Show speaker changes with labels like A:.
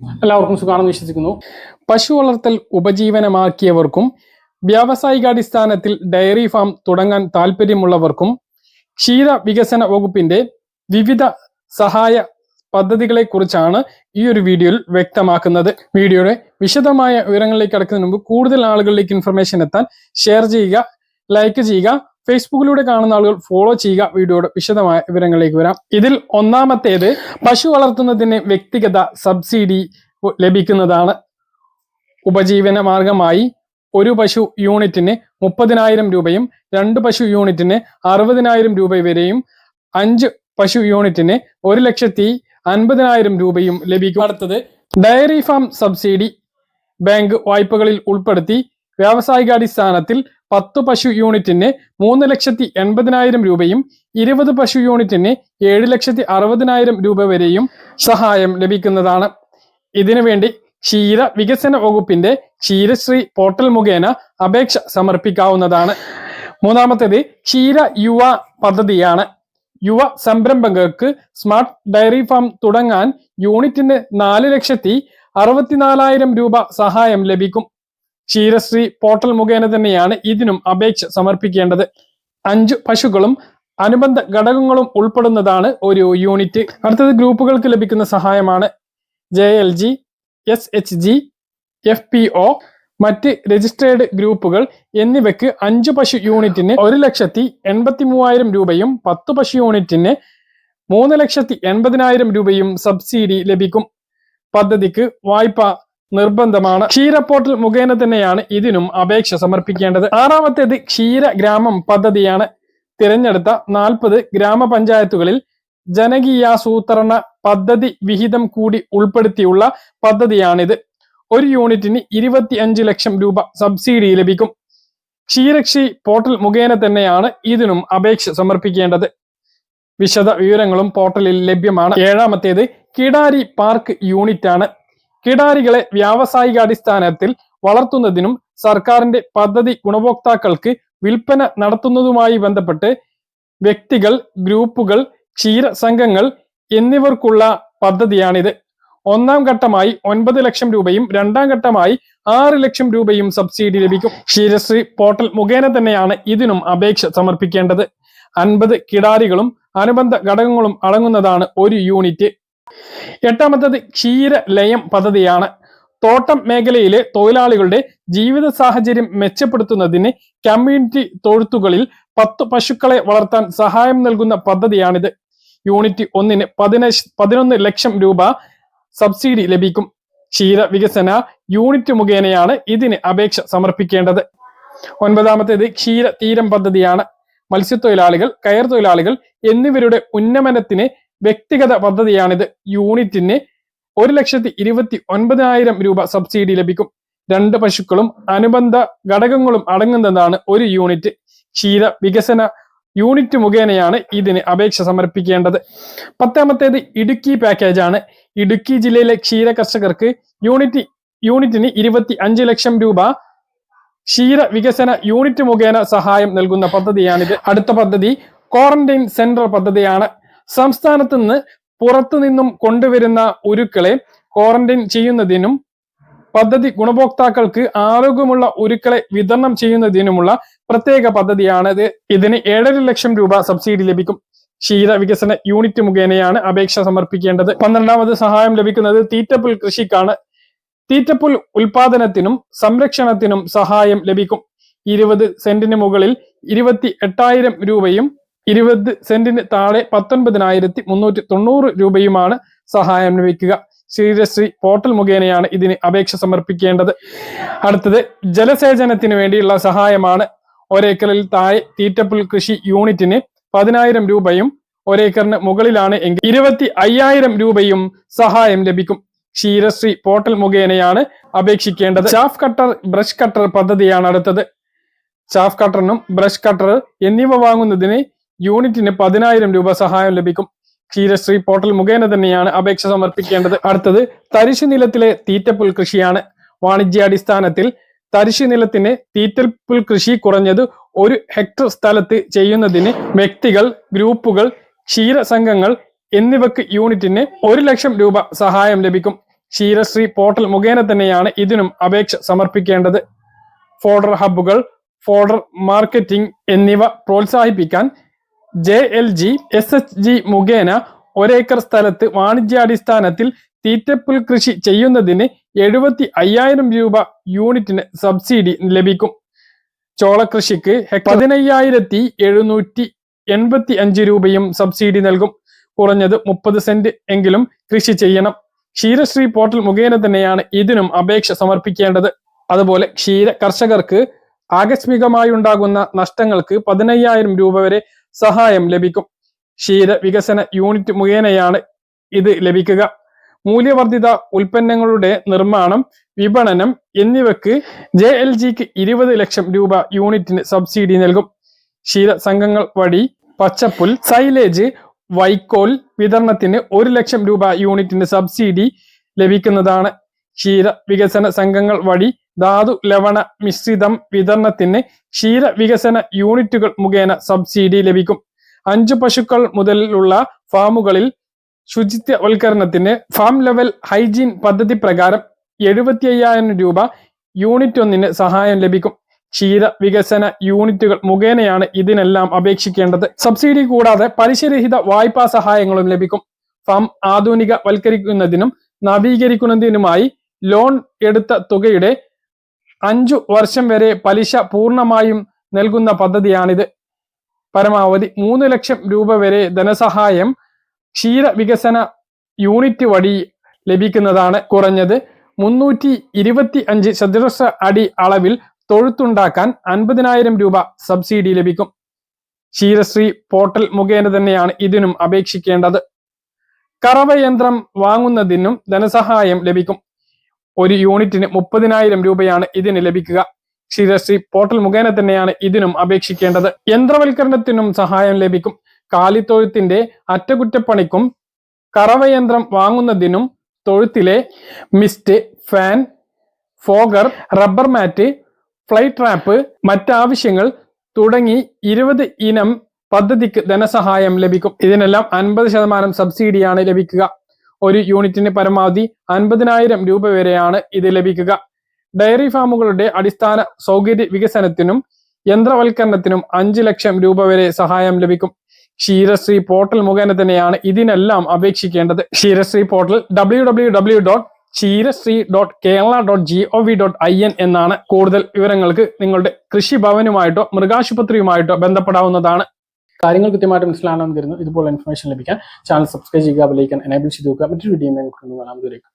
A: എല്ലാവർക്കും സുഖമാണെന്ന് വിശ്വസിക്കുന്നു. പശു വളർത്തൽ ഉപജീവനമാക്കിയവർക്കും വ്യാവസായികാടിസ്ഥാനത്തിൽ ഡയറി ഫാം തുടങ്ങാൻ താല്പര്യമുള്ളവർക്കും ക്ഷീര വികസന വകുപ്പിന്റെ വിവിധ സഹായ പദ്ധതികളെ കുറിച്ചാണ് ഈ ഒരു വീഡിയോയിൽ വ്യക്തമാക്കുന്നത്. വീഡിയോയുടെ വിശദമായ വിവരങ്ങളിലേക്ക് കടക്കുന്നതിന് മുമ്പ് കൂടുതൽ ആളുകളിലേക്ക് ഇൻഫർമേഷൻ എത്താൻ ഷെയർ ചെയ്യുക ലൈക്ക് ചെയ്യുക ഫേസ്ബുക്കിലൂടെ കാണുന്ന ആളുകൾ ഫോളോ ചെയ്യുക. വീഡിയോയുടെ വിശദമായ വിവരങ്ങളിലേക്ക് വരാം. ഇതിൽ ഒന്നാമത്തേത് പശു വളർത്തുന്നതിന് വ്യക്തിഗത സബ്സിഡി ലഭിക്കുന്നതാണ്. ഉപജീവന മാർഗമായി ഒരു പശു യൂണിറ്റിന് മുപ്പതിനായിരം രൂപയും രണ്ട് പശു യൂണിറ്റിന് അറുപതിനായിരം രൂപ വരെയും അഞ്ച് പശു യൂണിറ്റിന് ഒരു ലക്ഷത്തി അൻപതിനായിരം രൂപയും ലഭിക്കും. അടുത്തത് ഡയറി ഫാം സബ്സിഡി ബാങ്ക് വായ്പകളിൽ ഉൾപ്പെടുത്തി വ്യാവസായികാടിസ്ഥാനത്തിൽ പത്ത് പശു യൂണിറ്റിന് മൂന്ന് ലക്ഷത്തി എൺപതിനായിരം രൂപയും ഇരുപത് പശു യൂണിറ്റിന് ഏഴ് ലക്ഷത്തി അറുപതിനായിരം രൂപ വരെയും സഹായം ലഭിക്കുന്നതാണ്. ഇതിനുവേണ്ടി ക്ഷീര വികസന വകുപ്പിന്റെ ക്ഷീരശ്രീ പോർട്ടൽ മുഖേന അപേക്ഷ സമർപ്പിക്കാവുന്നതാണ്. മൂന്നാമത്തേത് ക്ഷീര യുവ പദ്ധതിയാണ്. യുവ സംരംഭകർക്ക് സ്മാർട്ട് ഡയറി ഫാം തുടങ്ങാൻ യൂണിറ്റിന് നാല് ലക്ഷത്തി അറുപത്തിനാലായിരം രൂപ സഹായം ലഭിക്കും. ക്ഷീരശ്രീ പോർട്ടൽ മുഖേന തന്നെയാണ് ഇതിനും അപേക്ഷ സമർപ്പിക്കേണ്ടത്. അഞ്ച് പശുക്കളും അനുബന്ധ ഘടകങ്ങളും ഉൾപ്പെടുന്നതാണ് ഒരു യൂണിറ്റ്. അടുത്തത് ഗ്രൂപ്പുകൾക്ക് ലഭിക്കുന്ന സഹായമാണ് J L G S H G F P O മറ്റ് രജിസ്ട്രേഡ് ഗ്രൂപ്പുകൾ എന്നിവയ്ക്ക് അഞ്ച് പശു യൂണിറ്റിന് ഒരു ലക്ഷത്തി എൺപത്തി മൂവായിരം രൂപയും പത്ത് പശു യൂണിറ്റിന് മൂന്ന് ലക്ഷത്തി എൺപതിനായിരം രൂപയും സബ്സിഡി ലഭിക്കും. പദ്ധതിക്ക് വായ്പ നിർബന്ധമാണ്. ക്ഷീര പോർട്ടൽ മുഖേന തന്നെയാണ് ഇതിനും അപേക്ഷ സമർപ്പിക്കേണ്ടത്. ആറാമത്തേത് ക്ഷീര ഗ്രാമം പദ്ധതിയാണ്. തിരഞ്ഞെടുത്ത നാൽപ്പത് ഗ്രാമപഞ്ചായത്തുകളിൽ ജനകീയാസൂത്രണ പദ്ധതി വിഹിതം കൂടി ഉൾപ്പെടുത്തിയുള്ള പദ്ധതിയാണിത്. ഒരു യൂണിറ്റിന് ഇരുപത്തി അഞ്ച് ലക്ഷം രൂപ സബ്സിഡി ലഭിക്കും. ക്ഷീരക്ഷി പോർട്ടൽ മുഖേന തന്നെയാണ് ഇതിനും അപേക്ഷ സമർപ്പിക്കേണ്ടത്. വിശദ വിവരങ്ങളും പോർട്ടലിൽ ലഭ്യമാണ്. ഏഴാമത്തേത് കിടാരി പാർക്ക് യൂണിറ്റ് ആണ് കിടാരികളെ വ്യാവസായികാടിസ്ഥാനത്തിൽ വളർത്തുന്നതിനും സർക്കാരിന്റെ പദ്ധതി ഗുണഭോക്താക്കൾക്ക് വിൽപ്പന നടത്തുന്നതുമായി ബന്ധപ്പെട്ട് വ്യക്തികൾ ഗ്രൂപ്പുകൾ ക്ഷീര സംഘങ്ങൾ എന്നിവർക്കുള്ള പദ്ധതിയാണിത്. ഒന്നാം ഘട്ടമായി ഒൻപത് ലക്ഷം രൂപയും രണ്ടാം ഘട്ടമായി ആറ് ലക്ഷം രൂപയും സബ്സിഡി ലഭിക്കും. ക്ഷീരശ്രീ പോർട്ടൽ മുഖേന തന്നെയാണ് ഇതിനും അപേക്ഷ സമർപ്പിക്കേണ്ടത്. അൻപത് കിടാരികളും അനുബന്ധ ഘടകങ്ങളും അടങ്ങുന്നതാണ് ഒരു യൂണിറ്റ്. എട്ടാമത്തത് ക്ഷീര ലയം പദ്ധതിയാണ്. തോട്ടം മേഖലയിലെ തൊഴിലാളികളുടെ ജീവിത സാഹചര്യം മെച്ചപ്പെടുത്തുന്നതിന് കമ്മ്യൂണിറ്റി തൊഴുത്തുകളിൽ പത്ത് പശുക്കളെ വളർത്താൻ സഹായം നൽകുന്ന പദ്ധതിയാണിത്. യൂണിറ്റ് ഒന്നിന് പതിന പതിനൊന്ന് ലക്ഷം രൂപ സബ്സിഡി ലഭിക്കും. ക്ഷീര വികസന യൂണിറ്റ് മുഖേനയാണ് ഇതിന് അപേക്ഷ സമർപ്പിക്കേണ്ടത്. ഒൻപതാമത്തേത് ക്ഷീര തീരം പദ്ധതിയാണ്. മത്സ്യത്തൊഴിലാളികൾ കയർ തൊഴിലാളികൾ എന്നിവരുടെ ഉന്നമനത്തിന് വ്യക്തിഗത പദ്ധതിയാണിത്. യൂണിറ്റിന് ഒരു ലക്ഷത്തി ഇരുപത്തി ഒൻപതിനായിരം രൂപ സബ്സിഡി ലഭിക്കും. രണ്ട് പശുക്കളും അനുബന്ധ ഘടകങ്ങളും അടങ്ങുന്നതാണ് ഒരു യൂണിറ്റ്. ക്ഷീര വികസന യൂണിറ്റ് മുഖേനയാണ് ഇതിന് അപേക്ഷ സമർപ്പിക്കേണ്ടത്. പത്താമത്തേത് ഇടുക്കി പാക്കേജ് ആണ് ഇടുക്കി ജില്ലയിലെ ക്ഷീര കർഷകർക്ക് യൂണിറ്റ് യൂണിറ്റിന് ഇരുപത്തി അഞ്ച് ലക്ഷം രൂപ ക്ഷീര വികസന യൂണിറ്റ് മുഖേന സഹായം നൽകുന്ന പദ്ധതിയാണിത്. അടുത്ത പദ്ധതി ക്വാറന്റൈൻ സെന്റർ പദ്ധതിയാണ്. സംസ്ഥാനത്ത് നിന്ന് പുറത്തു നിന്നും കൊണ്ടുവരുന്ന ഉരുക്കളെ ക്വാറന്റൈൻ ചെയ്യുന്നതിനും പദ്ധതി ഗുണഭോക്താക്കൾക്ക് ആരോഗ്യമുള്ള ഉരുക്കളെ വിതരണം ചെയ്യുന്നതിനുമുള്ള പ്രത്യേക പദ്ധതിയാണിത് ഇതിന് ഏഴര ലക്ഷം രൂപ സബ്സിഡി ലഭിക്കും. ക്ഷീര വികസന യൂണിറ്റ് മുഖേനയാണ് അപേക്ഷ സമർപ്പിക്കേണ്ടത്. പന്ത്രണ്ടാമത് സഹായം ലഭിക്കുന്നത് തീറ്റപ്പുൽ കൃഷിക്കാണ്. തീറ്റപ്പുൽ ഉൽപാദനത്തിനും സംരക്ഷണത്തിനും സഹായം ലഭിക്കും. ഇരുപത് സെന്റിന് മുകളിൽ ഇരുപത്തി എട്ടായിരം രൂപയും ഇരുപത് സെന്റിന് താഴെ പത്തൊൻപതിനായിരത്തി മുന്നൂറ്റി തൊണ്ണൂറ് രൂപയുമാണ് സഹായം ലഭിക്കുക. ശ്രീരശ്രീ പോർട്ടൽ മുഖേനയാണ് ഇതിന് അപേക്ഷ സമർപ്പിക്കേണ്ടത്. അടുത്തത് ജലസേചനത്തിന് വേണ്ടിയുള്ള സഹായമാണ് ഒരേക്കറിൽ താഴെ തീറ്റപ്പുൽ കൃഷി യൂണിറ്റിന് പതിനായിരം രൂപയും ഒരേക്കറിന് മുകളിലാണ് എങ്കിൽ ഇരുപത്തി അയ്യായിരം രൂപയും സഹായം ലഭിക്കും. ക്ഷീരശ്രീ പോർട്ടൽ മുഖേനയാണ് അപേക്ഷിക്കേണ്ടത്. ചാഫ് കട്ടർ ബ്രഷ് കട്ടർ പദ്ധതിയാണ് അടുത്തത്. ചാഫ് കട്ടറിനും ബ്രഷ് കട്ടർ എന്നിവ വാങ്ങുന്നതിന് യൂണിറ്റിന് പതിനായിരം രൂപ സഹായം ലഭിക്കും. ക്ഷീരശ്രീ പോർട്ടൽ മുഖേന തന്നെയാണ് അപേക്ഷ സമർപ്പിക്കേണ്ടത്. അടുത്തത് തരിശു നിലത്തിലെ തീറ്റപ്പുൽ കൃഷിയാണ്. വാണിജ്യാടിസ്ഥാനത്തിൽ തരിശു നിലത്തിന് തീറ്റപ്പുൽ കൃഷി കുറഞ്ഞത് ഒരു ഹെക്ടർ സ്ഥലത്ത് ചെയ്യുന്നതിന് വ്യക്തികൾ ഗ്രൂപ്പുകൾ ക്ഷീര സംഘങ്ങൾ എന്നിവക്ക് യൂണിറ്റിന് ഒരു ലക്ഷം രൂപ സഹായം ലഭിക്കും. ക്ഷീരശ്രീ പോർട്ടൽ മുഖേന തന്നെയാണ് ഇതിനും അപേക്ഷ സമർപ്പിക്കേണ്ടത്. ഫോഡർ ഹബ്ബുകൾ ഫോഡർ മാർക്കറ്റിംഗ് എന്നിവ പ്രോത്സാഹിപ്പിക്കാൻ J L G S H G മുഖേന ഒരേക്കർ സ്ഥലത്ത് വാണിജ്യാടിസ്ഥാനത്തിൽ തീറ്റപ്പുൽ കൃഷി ചെയ്യുന്നതിന് എഴുപത്തി അയ്യായിരം രൂപ യൂണിറ്റിന് സബ്സിഡി ലഭിക്കും. ചോളകൃഷിക്ക് പതിനയ്യായിരത്തി എഴുന്നൂറ്റി എൺപത്തി അഞ്ച് രൂപയും സബ്സിഡി നൽകും. കുറഞ്ഞത് മുപ്പത് സെന്റ് എങ്കിലും കൃഷി ചെയ്യണം. ക്ഷീരശ്രീ പോർട്ടൽ മുഖേന തന്നെയാണ് ഇതിനും അപേക്ഷ സമർപ്പിക്കേണ്ടത്. അതുപോലെ ക്ഷീര കർഷകർക്ക് ആകസ്മികമായി ഉണ്ടാകുന്ന നഷ്ടങ്ങൾക്ക് പതിനയ്യായിരം രൂപ വരെ സഹായം ലഭിക്കും. ക്ഷീര വികസന യൂണിറ്റ് മുഖേനയാണ് ഇത് ലഭിക്കുക. മൂല്യവർദ്ധിത ഉൽപ്പന്നങ്ങളുടെ നിർമ്മാണം വിപണനം എന്നിവയ്ക്ക് ജെ എൽ ജിക്ക് ഇരുപത് ലക്ഷം രൂപ യൂണിറ്റിന് സബ്സിഡി നൽകും. ക്ഷീര സംഘങ്ങൾ വഴി പച്ചപ്പുൽ സൈലേജ് വൈക്കോൽ വിതരണത്തിന് ഒരു ലക്ഷം രൂപ യൂണിറ്റിന് സബ്സിഡി ലഭിക്കുന്നതാണ്. ക്ഷീര വികസന സംഘങ്ങൾ വഴി ധാതു ലവണ മിശ്രിതം വിതരണത്തിന് ക്ഷീര വികസന യൂണിറ്റുകൾ മുഖേന സബ്സിഡി ലഭിക്കും. അഞ്ചു പശുക്കൾ മുതലുള്ള ഫാമുകളിൽ ശുചിത്വവൽക്കരണത്തിന് ഫാം ലെവൽ ഹൈജീൻ പദ്ധതി പ്രകാരം എഴുപത്തി അയ്യായിരം രൂപ യൂണിറ്റ് ഒന്നിന് സഹായം ലഭിക്കും. ക്ഷീര വികസന യൂണിറ്റുകൾ മുഖേനയാണ് ഇതിനെല്ലാം അപേക്ഷിക്കേണ്ടത്. സബ്സിഡി കൂടാതെ പലിശരഹിത വായ്പാ സഹായങ്ങളും ലഭിക്കും. ഫാം ആധുനിക വൽക്കരിക്കുന്നതിനും നവീകരിക്കുന്നതിനുമായി ലോൺ എടുത്ത തുകയുടെ അഞ്ചു വർഷം വരെ പലിശ പൂർണമായും നൽകുന്ന പദ്ധതിയാണിത്. പരമാവധി മൂന്ന് ലക്ഷം രൂപ വരെ ധനസഹായം ക്ഷീര വികസന യൂണിറ്റ് വഴി ലഭിക്കുന്നതാണ് കുറഞ്ഞത്. മുന്നൂറ്റി ഇരുപത്തി അഞ്ച് ചതുരശ്ര അടി അളവിൽ തൊഴുത്തുണ്ടാക്കാൻ അൻപതിനായിരം രൂപ സബ്സിഡി ലഭിക്കും. ക്ഷീരശ്രീ പോർട്ടൽ മുഖേന തന്നെയാണ് ഇതിനും അപേക്ഷിക്കേണ്ടത്. കറവയന്ത്രം വാങ്ങുന്നതിനും ധനസഹായം ലഭിക്കും. ഒരു യൂണിറ്റിന് മുപ്പതിനായിരം രൂപയാണ് ഇതിന് ലഭിക്കുക. ക്ഷീരശ്രീ പോർട്ടൽ മുഖേന തന്നെയാണ് ഇതിനും അപേക്ഷിക്കേണ്ടത്. യന്ത്രവൽക്കരണത്തിനും സഹായം ലഭിക്കും. കാലിത്തൊഴുത്തിന്റെ അറ്റകുറ്റപ്പണിക്കും കറവയന്ത്രം വാങ്ങുന്നതിനും തൊഴുത്തിലെ mist fan fogger rubber mat fly trap മറ്റാവശ്യങ്ങൾ തുടങ്ങി ഇരുപത് ഇനം പദ്ധതിക്ക് ധനസഹായം ലഭിക്കും. ഇതിനെല്ലാം അൻപത് ശതമാനം സബ്സിഡിയാണ് ലഭിക്കുക. ഒരു യൂണിറ്റിന് പരമാവധി അൻപതിനായിരം രൂപ വരെയാണ് ഇത് ലഭിക്കുക. ഡയറി ഫാമുകളുടെ അടിസ്ഥാന സൗകര്യ വികസനത്തിനും യന്ത്രവൽക്കരണത്തിനും അഞ്ച് ലക്ഷം രൂപ വരെ സഹായം ലഭിക്കും. ക്ഷീരശ്രീ പോർട്ടൽ മുഖേന തന്നെയാണ് ഇതിനെല്ലാം അപേക്ഷിക്കേണ്ടത്. Ksheerasree portal W W W dot Ksheerasree dot Kerala dot G O V dot I N എന്നാണ് കൂടുതൽ വിവരങ്ങൾക്ക് നിങ്ങളുടെ കൃഷിഭവനുമായിട്ടോ മൃഗാശുപത്രിയുമായിട്ടോ ബന്ധപ്പെടാവുന്നതാണ്. കാര്യങ്ങൾ കൃത്യമായിട്ട് മനസ്സിലാണെന്ന് കരുതുന്നു. ഇതുപോലെ ഇൻഫർമേഷൻ ലഭിക്കാൻ ചാനൽ സബ്സ്ക്രൈബ് ചെയ്യുക ബെലൈക്കൻ എനേബിൾ ചെയ്ത് നോക്കുക മറ്റൊരു വീഡിയോ കാണാൻ ദൂരേക്ക്